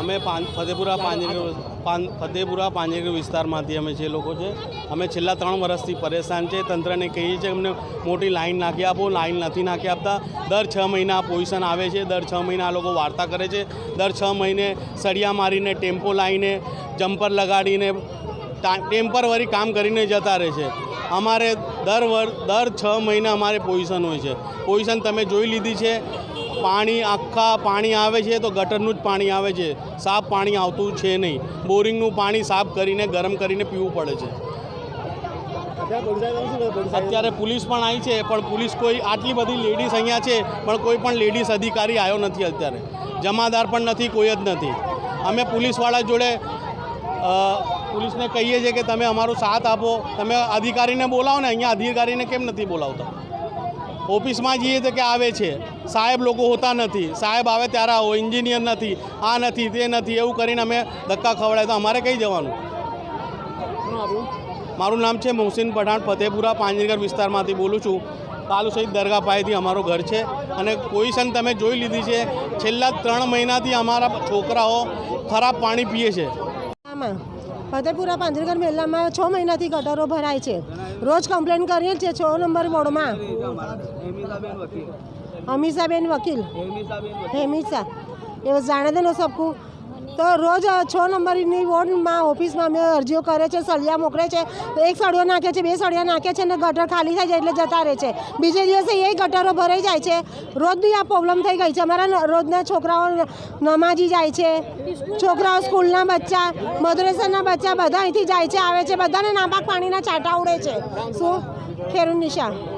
અમે પાન ફતેપુરા પાંજરી પાન ફતેપુરા પાંજરેર વિસ્તારમાંથી અમે જે લોકો છે, અમે છેલ્લા ત્રણ વર્ષથી પરેશાન છે. તંત્રને કહીએ છીએ અમને મોટી લાઇન નાખી આપો. લાઇન નથી નાખી આપતા. દર છ મહિના પોઝિશન આવે છે. દર છ મહિના આ લોકો વાર્તા કરે છે. દર છ મહિને સળિયા મારીને, ટેમ્પો લાવીને, જમ્પર લગાડીને ટેમ્પરવરી કામ કરીને જતા રહે છે. અમારે દર વર દર છ મહિના અમારે પોઝિશન હોય છે. પોઝિશન તમે જોઈ લીધી છે. પાણી, આખા પાણી આવે છે તો ગટરનું જ પાણી આવે છે. સાફ પાણી આવતું છે નહીં. બોરિંગનું પાણી સાફ કરીને, ગરમ કરીને પીવું પડે છે. અત્યારે પોલીસ પણ આવી છે, પણ પોલીસ કોઈ આટલી બધી લેડીઝ અહીંયા છે, પણ કોઈ પણ લેડીઝ અધિકારી આવ્યો નથી અત્યારે. જમાદાર પણ નથી, કોઈ જ નથી. અમે પોલીસવાળા જોડે પોલીસને કહીએ છીએ કે તમે અમારો સાથ આપો. તમે અધિકારીને બોલાવો ને, અહીંયા અધિકારીને કેમ નથી બોલાવતા? ઓફિસમાં જઈએ તો કે આવે છે. સાહેબ લોકો હોતા નથી. સાહેબ આવે ત્યારે આવો. એન્જિનિયર નથી. આ નથી, તે નથી. એવું કરીને અમે ધક્કા ખવડાય તો અમારે કઈ જવાનું? મારું નામ છે મોહસિન પઠાણ, ફતેપુરા પાંજરગર વિસ્તારમાંથી બોલું છું. કાલુ સહિત દરગાહ પાસેથી અમારું ઘર છે અને પોઝિશન તમે જોઈ લીધી છે. છેલ્લા ત્રણ મહિનાથી અમારા છોકરાઓ ખરાબ પાણી પીએ છે. ફતેપુરા પાંજરગર મહેલામાં છ મહિનાથી ગટરો ભરાય છે. રોજ કમ્પ્લેન કરીએ છીએ છ નંબર વોર્ડમાં. અમીષાબેન વકીલ. હેમિસા એ જાણે દે ને સબકુ તો રોજ છ નંબરની વોર્ડમાં, ઓફિસમાં અમે અરજીઓ કરે છે, સળિયા મોકલે છે એક સળિયો નાખે છે, બે સળિયા નાખે છે ને ગટર ખાલી થઈ જાય એટલે જતા રહે છે. બીજે દિવસે એ ગટરો ભરાઈ જાય છે. રોજની આ પ્રોબ્લેમ થઈ ગઈ છે. અમારા રોજના છોકરાઓ નમાજી જાય છે. છોકરાઓ સ્કૂલના બચ્ચા, મદ્રેસાના બચ્ચા બધા અહીંથી જાય છે, આવે છે, બધાને નાપાક પાણીના છાંટા ઉડે છે. શું? ખેડૂત નિશા.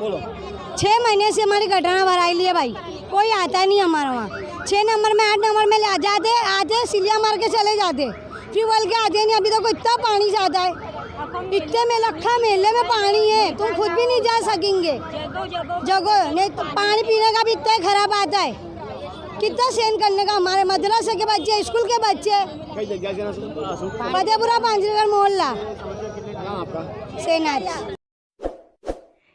छः महीने से हमारी घटना भराई ली है भाई कोई आता नहीं हमारे वहाँ छः नंबर में आठ नंबर में ले जाते आते सिलिया मार के चले जाते फिर बोल के आते नहीं अभी तो इतना पानी जाता है इतने में लखा मेले में पानी है तुम खुद भी नहीं जा सकेंगे जगो नहीं तो पानी पीने का भी इतना खराब आता है कितना सहन करने का हमारे मदरसे के बच्चे स्कूल के बच्चे फतेहपुरा पांचगढ़ मोहल्ला सेनाज